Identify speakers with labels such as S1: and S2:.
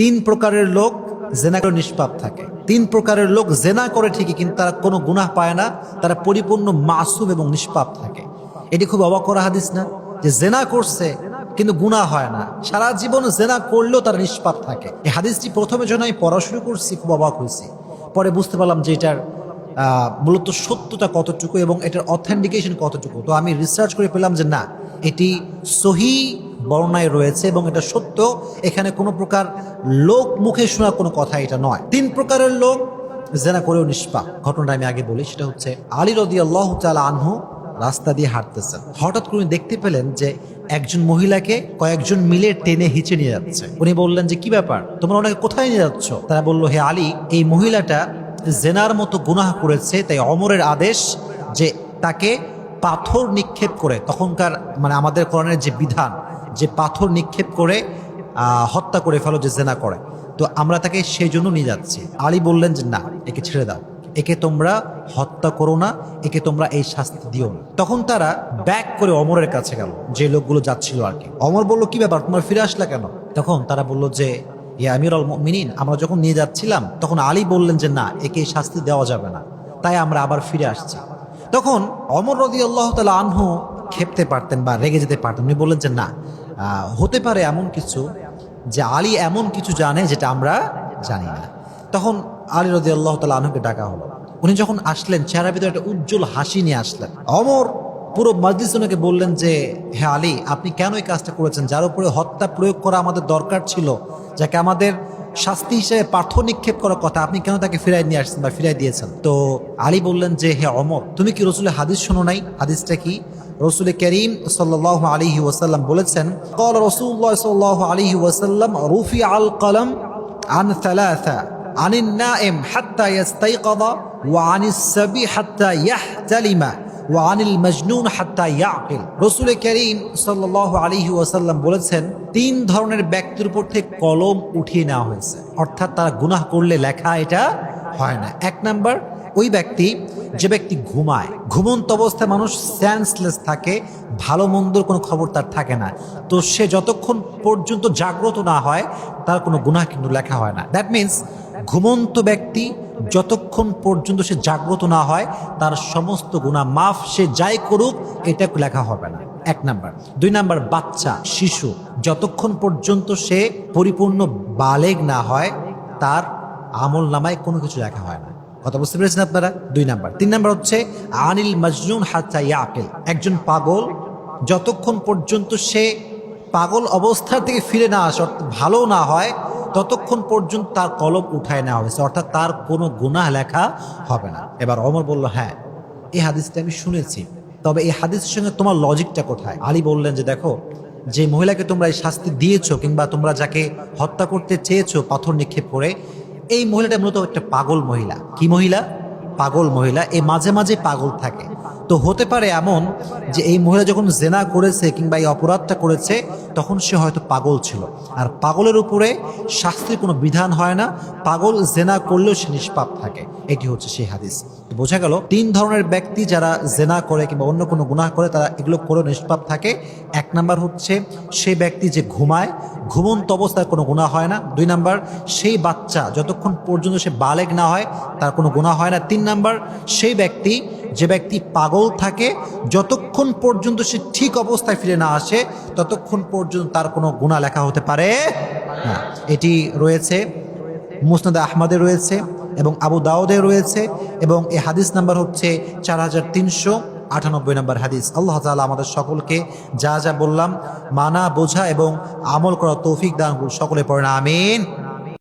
S1: তিন প্রকারের লোক জেনা করে নিষ্পাপ থাকে। তিন প্রকারের লোক জেনা করে ঠিকই, কিন্তু তারা কোনো গুনাহ পায় না, তারা পরিপূর্ণ মাসুম এবং নিষ্পাপ থাকে। এটি খুব অবাক করা হাদিস না? যে জেনা করছে, কিন্তু গুনাহ হয় না। সারা জীবন জেনা করলেও তারা নিষ্পাপ থাকে। এই হাদিসটি প্রথমে যখন আমি পড়া শুরু করছি, খুব অবাক হয়েছি। পরে বুঝতে পারলাম যে এটার মূলত সত্যতা কতটুকু এবং এটার অথেন্টিকেশন কতটুকু। তো আমি রিসার্চ করে পেলাম যে না, এটি সহি বর্ণায় রয়েছে এবং এটা সত্য। এখানে কোনো প্রকার লোক মুখে শোনা কোনো কথা এটা নয়। তিন প্রকারের লোক জেনা করেও নিষ্পাপ। ঘটনাটা আমি আগে বলি, সেটা হচ্ছে আলী রদি আল্লাহ তালা আনহু রাস্তা দিয়ে হাঁটতেছেন। হঠাৎ করে দেখতে পেলেন যে একজন মহিলাকে কয়েকজন মিলে টেনে হিচে নিয়ে যাচ্ছে। উনি বললেন যে, কি ব্যাপার? তোমরা ওনাকে কোথায় নিয়ে যাচ্ছ? তারা বলল, হে আলী, এই মহিলাটা জেনার মতো গুনাহ করেছে, তাই অমরের আদেশ যে তাকে পাথর নিক্ষেপ করে। তখনকার মানে আমাদের করণের যে বিধান যে পাথর নিক্ষেপ করে হত্যা করে ফেলো, যে জেনা করে। তো আমরা তাকে সেই জন্য নিয়ে যাচ্ছি। আলী বললেন যে, না, একে ছেড়ে দাও। একে তোমরা হত্যা করো না, একে তোমরা এই শাস্তি দিও না। তখন তারা ব্যাক করে অমরের কাছে গেল, যে লোকগুলো যাচ্ছিল আর কি। অমর বলল, কি ব্যাপার, তোমার ফিরে আসলা কেন? তখন তারা বলল যে, ইয়া আমির আল মিনিন আমরা যখন নিয়ে যাচ্ছিলাম, তখন আলী বললেন যে, না, একে শাস্তি দেওয়া যাবে না। তাই আমরা আবার ফিরে আসছি। তখন অমর রদি আল্লাহ তালা আনহু খেপতে পারতেন বা রেগে যেতে পারতেন। উনি বললেন যে, না হতে পারে এমন কিছু যে আলী এমন কিছু জানে যেটা আমরা জানি না। তখন আলী রদি আল্লাহ তালা আনহুকে ডাকা হলো। উনি যখন আসলেন চেহারা ভিতরে একটা উজ্জ্বল হাসি নিয়ে আসলেন। অমর পুরো মজলিস ওনাকে বললেন যে হ্যাঁ আলী, আপনি কেন এই কাজটা করেছেন? যার উপরে হত্যা প্রয়োগ করা আমাদের দরকার ছিল, যাকে আমাদের শাস্তি হিসেবে পাথর নিক্ষেপ করার কথা আপনি কেন তাকে ফিরাই নিয়ে আসছেন বা ফিরাই দিয়েছেন? তো আলী বললেন যে, হে অমর, তুমি কি রসুলের হাদিস শোনো নাই? হাদিসটা কি? রসুল করিম সাল্লাহ আলহি ওসাল্লাম বলেছেন কল রসুল্লাহ সাল্লাহ আলহি ওসাল্লাম রুফি আল কলম আন সালাসা, আনিন নাইম হাত্তা ইয়াস্তাইকাদা ওয়া আনিস সাবি হাত্তা ইয়াহতালিমা। ও আনিল মজনুন হাত্তা ইয়াকিল। রসুল করিম সাল্লাহ আলহি ওয়াসাল্লাম বলেছেন, তিন ধরনের ব্যক্তির উপর থেকে কলম উঠিয়ে নেওয়া হয়েছে। অর্থাৎ তারা গুনাহ করলে লেখা এটা হয় না। এক নাম্বার, ওই ব্যক্তি, যে ব্যক্তি ঘুমায়, ঘুমন্ত অবস্থায় মানুষ সেন্সলেস থাকে, ভালো মন্দর কোনো খবর তার থাকে না। তো সে যতক্ষণ পর্যন্ত জাগ্রত না হয়, তার কোনো গুণা কিন্তু লেখা হয় না। দ্যাট মিন্স ঘুমন্ত ব্যক্তি যতক্ষণ পর্যন্ত সে জাগ্রত না হয়, তার সমস্ত গুণা মাফ সে যাই করুক, এটা লেখা হবে না। এক নাম্বার। দুই নাম্বার, বাচ্চা, শিশু, যতক্ষণ পর্যন্ত সে পরিপূর্ণ বালেগ না হয়, তার আমল নামায় কোনো কিছু লেখা হয় না। কথা বুঝতে পেরেছেন আপনারা? দুই নাম্বার। তিন নাম্বার হচ্ছে, আনিল মজনুন হাত্তা ইয়াকেল। একজন পাগল, যতক্ষণ পর্যন্ত সে পাগল অবস্থা থেকে ফিরে না আসে, অর্থাৎ ভালো না হয় ততক্ষণ পর্যন্ত তার কলম উঠায় নেওয়া হয়েছে, অর্থাৎ তার কোনো গুনাহ লেখা হবে না। এবার অমর বলল হ্যাঁ এই হাদিসটা আমি শুনেছি। তবে এই হাদিসের সঙ্গে তোমার লজিকটা কোথায়? আলী বললেন যে, দেখো, যে মহিলাকে তোমরা এই শাস্তি দিয়েছ কিংবা তোমরা যাকে হত্যা করতে চেয়েছো পাথর নিক্ষেপ করে, এই মহিলাটা মূলত একটা পাগল মহিলা। কি মহিলা? পাগল মহিলা। এ মাঝে মাঝে পাগল থাকে। তো হতে পারে এমন যে এই মহিলা যখন জেনা করেছে কিংবা এই অপরাধটা করেছে, তখন সে হয়তো পাগল ছিল। আর পাগলের উপরে শাস্তির কোনো বিধান হয় না। পাগল জেনা করলেও সে নিষ্পাপ থাকে। এটি হচ্ছে সেই হাদিস। তো বোঝা গেল, তিন ধরনের ব্যক্তি যারা জেনা করে কিংবা অন্য কোনো গুনাহ করে, তারা এগুলো করে নিষ্পাপ থাকে। এক নাম্বার হচ্ছে সেই ব্যক্তি যে ঘুমায়, ঘুমন্ত অবস্থায় কোনো গুণা হয় না। দুই নাম্বার, সেই বাচ্চা যতক্ষণ পর্যন্ত সে বালেগ না হয়, তার কোনো গুণা হয় না। তিন নাম্বার, সেই ব্যক্তি যে ব্যক্তি পাগল থাকে, যতক্ষণ পর্যন্ত সে ঠিক অবস্থায় ফিরে না আসে, ততক্ষণ পর্যন্ত তার কোনো গুণা লেখা হতে পারে না। এটি রয়েছে, মুসনাদ আহমদে রয়েছে এবং আবু দাউদে রয়েছে এবং এ হাদিস নাম্বার হচ্ছে চার হাজার তিনশো আটানব্বই নম্বর হাদিস। আল্লাহ তালা আমাদের সকলকে যা যা বললাম, মানা, বোঝা এবং আমল করা তৌফিক দান। সকলে পড়ে না, আমিন।